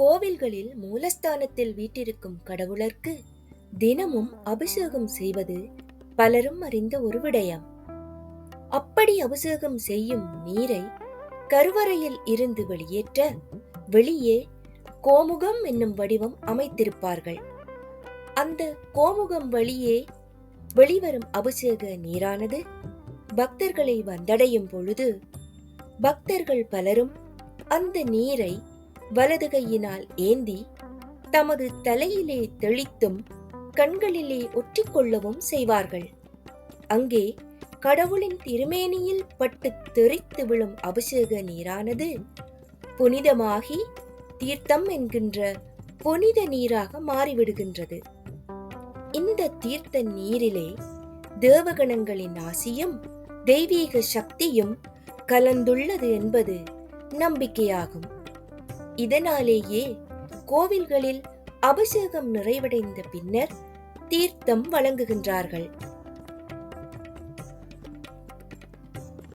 கோவில்களில் மூலஸ்தானத்தில் வீட்டிருக்கும் கடவுளர்க்கு தினமும் அபிஷேகம் செய்வது பலரும் அறிந்த ஒரு விடயம். அப்படி அபிஷேகம் செய்யும் நீரை கருவறையில் இருந்து வெளியேற்ற வெளியே கோமுகம் என்னும் வடிவம் அமைத்திருப்பார்கள். அந்த கோமுகம் வழியே வெளிவரும் அபிஷேக நீரானது பக்தர்களை வந்தடையும் பொழுது பக்தர்கள் பலரும் அந்த நீரை வலது கையினால் ஏந்தி தமது தலையிலே தெளித்தும் கண்களிலே ஒற்றிக்கொள்ளவும் செய்வார்கள். அங்கே கடவுளின் திருமேனியில் பட்டு தெறித்து விழும் அபிஷேக நீரானது புனிதமாகி தீர்த்தம் என்கின்ற புனித நீராக மாறிவிடுகின்றது. இந்த தீர்த்த நீரிலே தேவகணங்களின் ஆசியும் தெய்வீக சக்தியும் கலந்துள்ளது என்பது நம்பிக்கையாகும். இதனாலேயே கோவில்களில் அபிஷேகம் நிறைவடைந்த பின்னர் தீர்த்தம் வழங்குகின்றார்கள்.